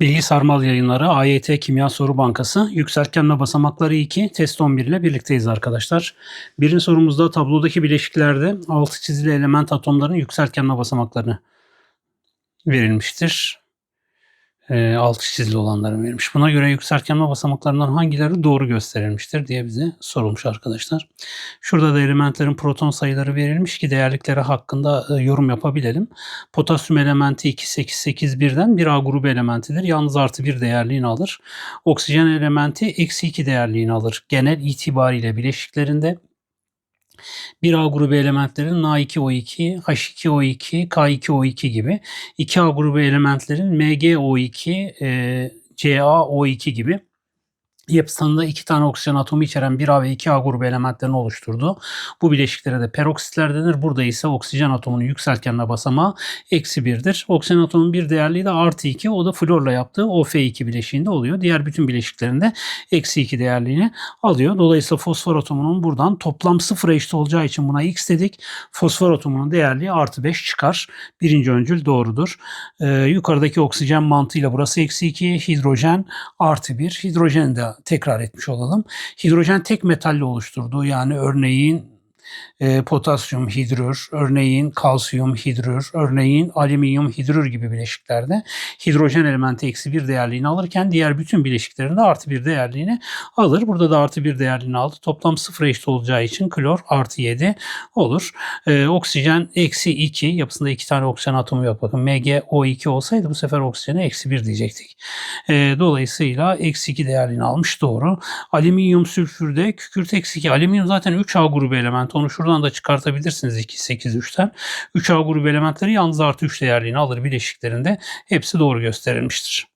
Bilgi Sarmal Yayınları AYT Kimya Soru Bankası Yükseltgenme Basamakları 2 Test 11 ile birlikteyiz arkadaşlar. Birinci sorumuzda tablodaki bileşiklerde altı çizili element atomların yükseltgenme basamaklarını verilmiştir. E, altı çizili olanları verilmiş. Buna göre yükseltgenme basamaklarından hangileri doğru gösterilmiştir diye bize sorulmuş arkadaşlar. Şurada da elementlerin proton sayıları verilmiş ki değerlikleri hakkında e, yorum yapabilelim. Potasyum elementi 2881'den bir A grubu elementidir. Yalnız artı bir değerliğini alır. Oksijen elementi eksi 2 değerliğini alır. Genel itibariyle bileşiklerinde bir A grubu elementlerin Na2O2, H2O2, K2O2 gibi. 2A grubu elementlerin MgO2, e, CaO2 gibi yapısında iki tane oksijen atomu içeren 1A ve 2A grubu elementlerini oluşturdu. Bu bileşiklere de peroksitler denir. Burada ise oksijen atomunun yükseltgenme basamağı eksi 1'dir. Oksijen atomunun bir değerliği de artı 2. O da florla yaptığı OF2 bileşiğinde oluyor. Diğer bütün bileşiklerinde eksi 2 değerliğini alıyor. Dolayısıyla fosfor atomunun buradan toplam sıfıra eşit olacağı için buna x dedik. Fosfor atomunun değerliği artı 5 çıkar. Birinci öncül doğrudur. Ee, yukarıdaki oksijen mantığıyla burası eksi 2. Hidrojen artı 1. Hidrojen de tekrar etmiş olalım. Hidrojen tek metalle oluşturduğu yani örneğin e, potasyum hidrür, örneğin kalsiyum hidrür, örneğin alüminyum hidrür gibi bileşiklerde hidrojen elementi eksi bir değerliğini alırken diğer bütün bileşiklerinde artı bir değerliğini alır. Burada da artı bir değerliğini aldı. Toplam sıfır eşit olacağı için klor artı 7 olur. E, oksijen eksi 2 yapısında iki tane oksijen atomu yok. Bakın MgO2 olsaydı bu sefer oksijene eksi 1 diyecektik. E, dolayısıyla eksi 2 değerliğini almış doğru. Alüminyum sülfürde kükürt eksi 2. Alüminyum zaten 3A grubu elementi. Onu şuradan da çıkartabilirsiniz 2, 8, 3'ten. 3A grubu elementleri yalnız artı 3 değerliğini alır bileşiklerinde. Hepsi doğru gösterilmiştir.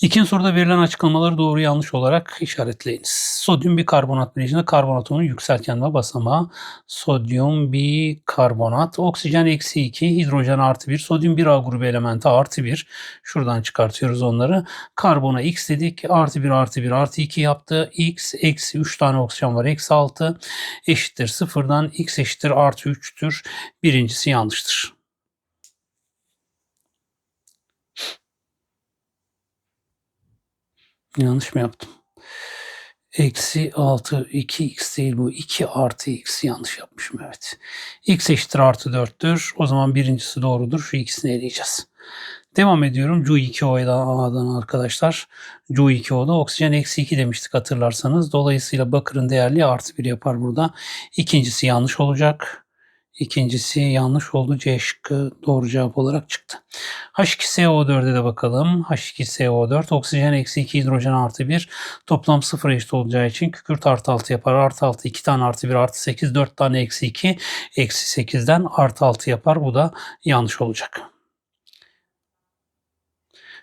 İkinci soruda verilen açıklamaları doğru yanlış olarak işaretleyiniz. Sodyum bikarbonat bileşiğinde karbon atomunun yükseltgenme basamağı. Sodyum bikarbonat. Oksijen eksi 2, hidrojen artı 1. Sodyum 1A grubu elementi artı 1. Şuradan çıkartıyoruz onları. Karbona x dedik. Artı 1 artı 1 artı 2 yaptı. x eksi 3 tane oksijen var. Eksi 6 eşittir sıfırdan. x eşittir artı 3'tür. Birincisi yanlıştır. Yanlış mı yaptım? Eksi 6 2x değil bu 2 artı x yanlış yapmışım evet. x eşittir artı 4'tür. O zaman birincisi doğrudur. Şu ikisini eleyeceğiz. Devam ediyorum. Cu2O'dan arkadaşlar. Cu2O'da oksijen eksi 2 demiştik hatırlarsanız. Dolayısıyla bakırın değerli artı 1 yapar burada. İkincisi yanlış olacak. İkincisi yanlış oldu. C şıkkı doğru cevap olarak çıktı. H2SO4'e de bakalım. H2SO4 oksijen eksi 2 hidrojen artı 1 toplam 0 eşit olacağı için kükürt artı 6 yapar. Artı 6 2 tane artı 1 artı 8 4 tane eksi 2 eksi 8'den artı 6 yapar. Bu da yanlış olacak.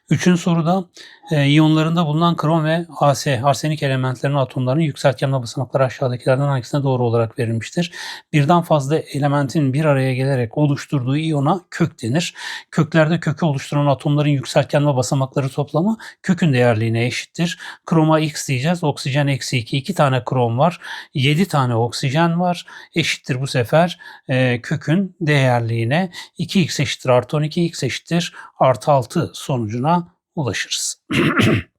Üçüncü soruda e, iyonlarında bulunan krom ve As, arsenik elementlerinin atomlarının yükseltgenme basamakları aşağıdakilerden hangisine doğru olarak verilmiştir? Birden fazla elementin bir araya gelerek oluşturduğu iyona kök denir. Köklerde kökü oluşturan atomların yükseltgenme basamakları toplamı kökün değerliğine eşittir. Kroma x diyeceğiz. Oksijen eksi 2. 2 tane krom var. 7 tane oksijen var. Eşittir bu sefer e, kökün değerliğine 2x eşittir artı 12 x eşittir artı 6 sonucuna ulaşırız.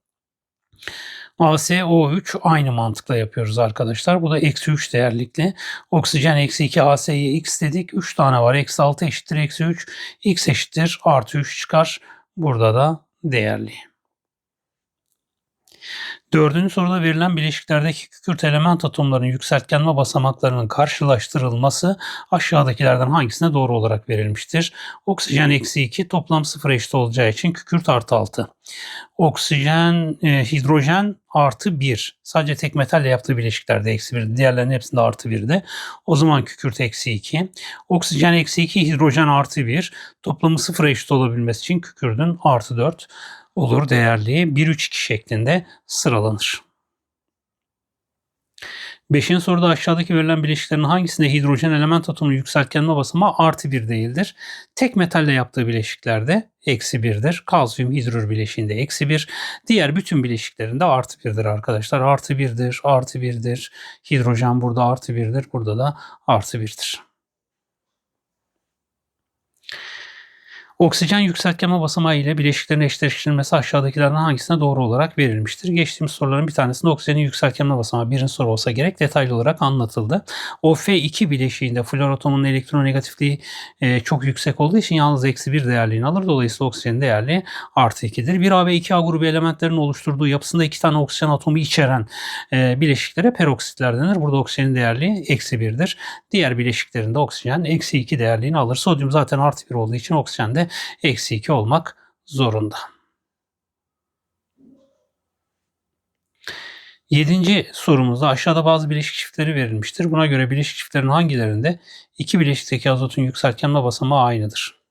ASO3 aynı mantıkla yapıyoruz arkadaşlar. Bu da eksi 3 değerlikli. Oksijen eksi 2 AS'ye x dedik. 3 tane var. Eksi 6 eşittir eksi 3. x eşittir artı 3 çıkar. Burada da değerli. Dördüncü soruda verilen bileşiklerdeki kükürt element atomlarının yükseltgenme basamaklarının karşılaştırılması aşağıdakilerden hangisine doğru olarak verilmiştir? Oksijen eksi 2 toplam 0 eşit olacağı için kükürt artı 6. Oksijen, e, hidrojen artı 1. Sadece tek metalle yaptığı bileşiklerde eksi 1. Diğerlerinin hepsinde artı 1'de. O zaman kükürt eksi 2. Oksijen eksi 2, hidrojen artı 1. Toplamı 0 eşit olabilmesi için kükürdün artı 4 olur değerli 1-3-2 şeklinde sıralanır. Beşinci soruda aşağıdaki verilen bileşiklerin hangisinde hidrojen element atomunun yükseltgenme basamağı artı 1 değildir? Tek metalle yaptığı bileşiklerde eksi 1'dir. Kalsiyum hidrür bileşiğinde eksi 1. Diğer bütün bileşiklerinde artı 1'dir arkadaşlar. Artı 1'dir, artı 1'dir. Hidrojen burada artı 1'dir. Burada da artı 1'dir. Oksijen yükseltgeme basamağı ile bileşiklerin eşleştirilmesi aşağıdakilerden hangisine doğru olarak verilmiştir? Geçtiğimiz soruların bir tanesinde oksijenin yükseltgeme basamağı birinci soru olsa gerek detaylı olarak anlatıldı. O F2 bileşiğinde flor atomunun elektronegatifliği e, çok yüksek olduğu için yalnız eksi bir değerliğini alır. Dolayısıyla oksijenin değerliği artı 2'dir. 1A ve 2A grubu elementlerin oluşturduğu yapısında iki tane oksijen atomu içeren e, bileşiklere peroksitler denir. Burada oksijenin değerliği eksi 1'dir. Diğer bileşiklerinde oksijen eksi 2 değerliğini alır. Sodyum zaten artı 1 olduğu için oksijen de eksi 2 olmak zorunda. Yedinci sorumuzda aşağıda bazı bileşik çiftleri verilmiştir. Buna göre bileşik çiftlerin hangilerinde iki bileşikteki azotun yükseltgenme basamağı aynıdır?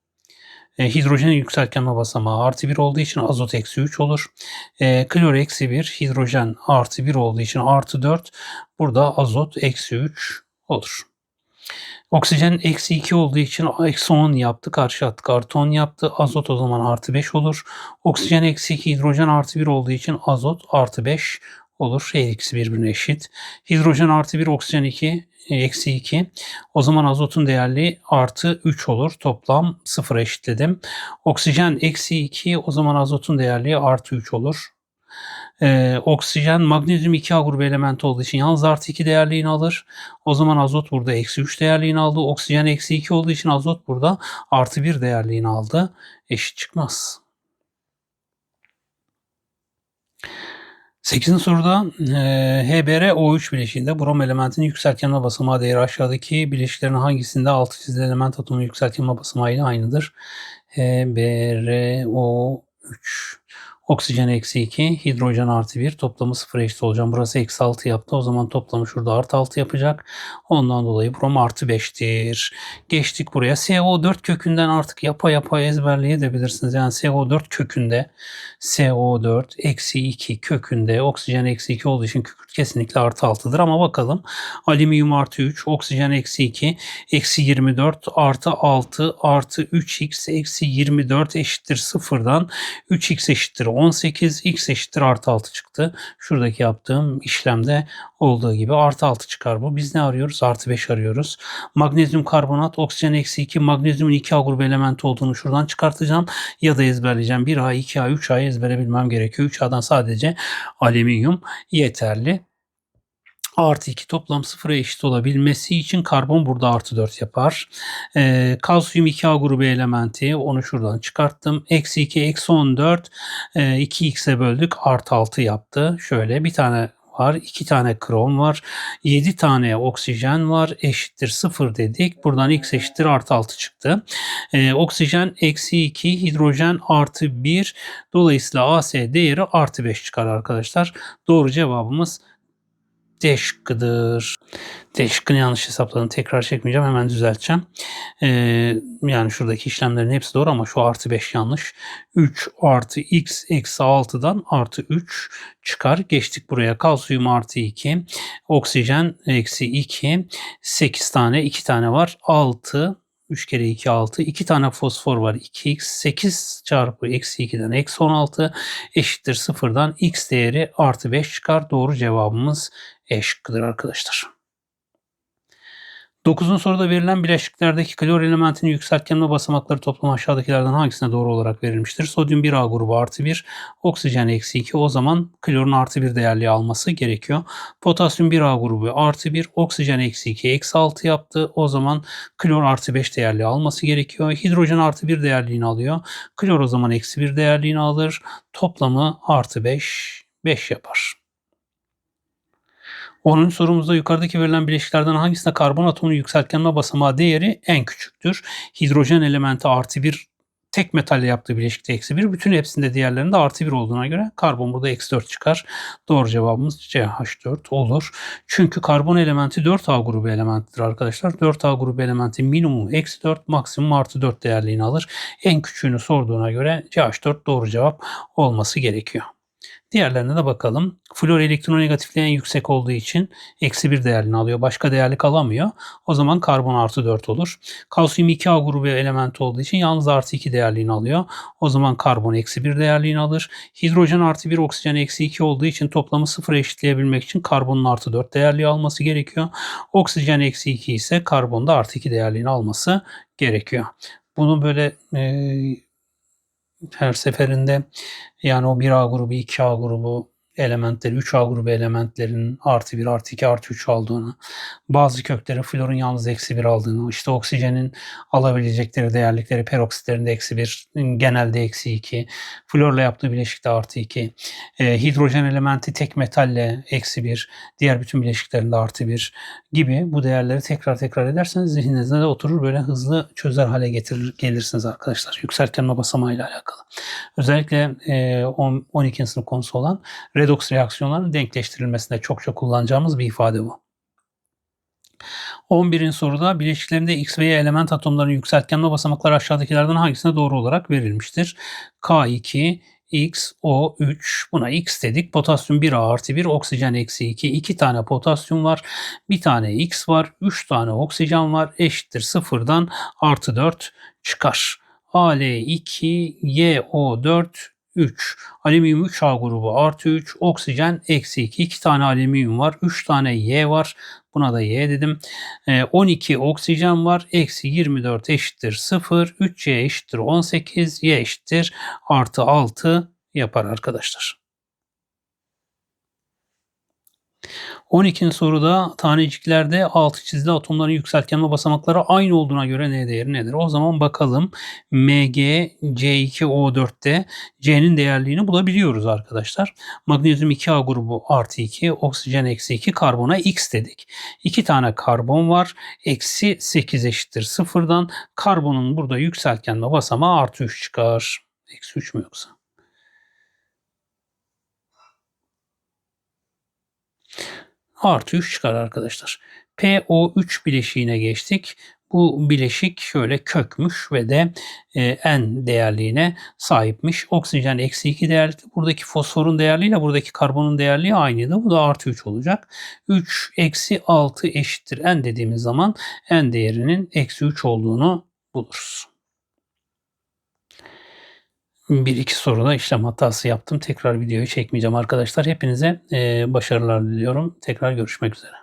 E, hidrojenin yükseltgenme basamağı artı 1 olduğu için azot eksi 3 olur. E, klor eksi 1, hidrojen artı 1 olduğu için artı 4. Burada azot eksi 3 olur. Oksijen eksi 2 olduğu için eksi 10 yaptı. Karşı attık artı 10 yaptı. Azot o zaman artı 5 olur. Oksijen eksi 2, hidrojen artı 1 olduğu için azot artı 5 olur. Her ikisi birbirine eşit. Hidrojen artı 1, oksijen 2, eksi 2. O zaman azotun değerli artı 3 olur. Toplam 0 eşitledim. Oksijen eksi 2, o zaman azotun değerli artı 3 olur. Ee, oksijen magnezyum 2A grubu elementi olduğu için yalnız artı 2 değerliğini alır. O zaman azot burada eksi 3 değerliğini aldı. Oksijen eksi 2 olduğu için azot burada artı 1 değerliğini aldı. Eşit çıkmaz. 8. soruda e, HBr O3 bileşiğinde brom elementinin yükseltgenme basamağı değeri aşağıdaki bileşiklerin hangisinde altı çizili element atomu yükseltgenme basamağı ile aynıdır? HBrO3 Oksijen eksi 2, hidrojen artı 1 toplamı 0 eşit olacak. Burası eksi 6 yaptı. O zaman toplamı şurada artı 6 yapacak. Ondan dolayı brom artı 5'tir. Geçtik buraya. CO4 kökünden artık yapa yapa ezberleyebilirsiniz. Yani CO4 kökünde CO4 eksi 2 kökünde oksijen eksi 2 olduğu için kükürt kesinlikle artı 6'dır. Ama bakalım alüminyum artı 3, oksijen eksi 2, eksi 24 artı 6 artı 3x eksi 24 eşittir sıfırdan 3x eşittir 18 x eşittir artı 6 çıktı. Şuradaki yaptığım işlemde olduğu gibi artı 6 çıkar bu. Biz ne arıyoruz? Artı 5 arıyoruz. Magnezyum karbonat oksijen eksi 2 magnezyumun 2A grubu elementi olduğunu şuradan çıkartacağım. Ya da ezberleyeceğim. 1A, 2A, 3A'yı ezbere bilmem gerekiyor. 3A'dan sadece alüminyum yeterli artı 2 toplam sıfıra eşit olabilmesi için karbon burada artı 4 yapar. E, kalsiyum 2A grubu elementi onu şuradan çıkarttım. Eksi 2 eksi 14 e, 2x'e böldük artı 6 yaptı. Şöyle bir tane var. 2 tane krom var. 7 tane oksijen var. Eşittir 0 dedik. Buradan x eşittir artı 6 çıktı. Ee, oksijen eksi 2, hidrojen artı 1. Dolayısıyla AS değeri artı 5 çıkar arkadaşlar. Doğru cevabımız D şıkkıdır. D şıkkını yanlış hesapladım. Tekrar çekmeyeceğim. Hemen düzelteceğim. Ee, yani şuradaki işlemlerin hepsi doğru ama şu artı 5 yanlış. 3 artı x eksi 6'dan artı 3 çıkar. Geçtik buraya. Kalsiyum artı 2. Oksijen eksi 2. 8 tane 2 tane var. 6 3 kere 2 6. 2 tane fosfor var. 2x 8 çarpı eksi 2'den eksi 16 eşittir 0'dan x değeri artı 5 çıkar. Doğru cevabımız E şıkkıdır arkadaşlar. 9. soruda verilen bileşiklerdeki klor elementinin yükseltgenme basamakları toplamı aşağıdakilerden hangisine doğru olarak verilmiştir? Sodyum 1A grubu artı 1, oksijen eksi 2 o zaman klorun artı 1 değerli alması gerekiyor. Potasyum 1A grubu artı 1, oksijen eksi 2 eksi 6 yaptı. O zaman klor artı 5 değerli alması gerekiyor. Hidrojen artı 1 değerliğini alıyor. Klor o zaman eksi 1 değerliğini alır. Toplamı artı 5, 5 yapar. 10. sorumuzda yukarıdaki verilen bileşiklerden hangisinde karbon atomunun yükseltgenme basamağı değeri en küçüktür? Hidrojen elementi artı 1 tek metalle yaptığı bileşikte eksi 1. Bütün hepsinde diğerlerinde artı 1 olduğuna göre karbon burada eksi 4 çıkar. Doğru cevabımız CH4 olur. Çünkü karbon elementi 4A grubu elementidir arkadaşlar. 4A grubu elementi minimum eksi 4 maksimum artı 4 değerliğini alır. En küçüğünü sorduğuna göre CH4 doğru cevap olması gerekiyor. Diğerlerine de bakalım. Flor elektronegatifliği en yüksek olduğu için eksi bir değerliğini alıyor. Başka değerlik alamıyor. O zaman karbon artı 4 olur. Kalsiyum 2A grubu element olduğu için yalnız artı 2 değerliğini alıyor. O zaman karbon eksi bir değerliğini alır. Hidrojen artı 1, oksijen eksi 2 olduğu için toplamı sıfır eşitleyebilmek için karbonun artı 4 değerliği alması gerekiyor. Oksijen eksi 2 ise karbonda artı 2 değerliğini alması gerekiyor. Bunu böyle e, her seferinde. Yani o 1A grubu, 2A grubu elementleri, 3A grubu elementlerinin artı 1, artı 2, artı 3 aldığını, bazı köklerin florun yalnız eksi 1 aldığını, işte oksijenin alabilecekleri değerlikleri peroksitlerinde eksi 1, genelde eksi 2, florla yaptığı bileşikte artı 2, e, hidrojen elementi tek metalle eksi 1, diğer bütün bileşiklerinde artı 1 gibi bu değerleri tekrar tekrar ederseniz zihninizde de oturur böyle hızlı çözer hale getirir gelirsiniz arkadaşlar. Yükseltgenme basamağıyla alakalı. Özellikle e, 10, 12. sınıf konusu olan redoks reaksiyonlarının denkleştirilmesinde çok çok kullanacağımız bir ifade bu. 11. soruda bileşiklerinde X ve Y element atomlarının yükseltgenme basamakları aşağıdakilerden hangisine doğru olarak verilmiştir? K2, X, O, 3. Buna X dedik. Potasyum 1A artı 1, oksijen eksi 2. 2 tane potasyum var. Bir tane X var. 3 tane oksijen var. Eşittir sıfırdan artı 4 çıkar. Al2, YO4, 3. Alüminyum 3A grubu artı 3. Oksijen eksi 2. 2 tane alüminyum var. 3 tane Y var. Buna da Y dedim. E, 12 oksijen var. Eksi 24 eşittir 0. 3Y eşittir 18. Y eşittir artı 6 yapar arkadaşlar. 12. soruda taneciklerde altı çizili atomların yükseltgenme basamakları aynı olduğuna göre n değeri nedir? O zaman bakalım Mg C2O4'te C'nin değerliğini bulabiliyoruz arkadaşlar. Magnezyum 2A grubu artı 2, oksijen eksi 2, karbona X dedik. 2 tane karbon var. Eksi 8 eşittir sıfırdan. Karbonun burada yükseltgenme basamağı artı 3 çıkar. Eksi 3 mü yoksa? Artı 3 çıkar arkadaşlar. PO3 bileşiğine geçtik. Bu bileşik şöyle kökmüş ve de e, N değerliğine sahipmiş. Oksijen eksi 2 değerli. Buradaki fosforun değerliğiyle buradaki karbonun değerliği aynıydı. Bu da artı 3 olacak. 3 eksi 6 eşittir N dediğimiz zaman N değerinin eksi 3 olduğunu buluruz. Bir iki soruda işlem hatası yaptım. Tekrar videoyu çekmeyeceğim arkadaşlar. Hepinize başarılar diliyorum. Tekrar görüşmek üzere.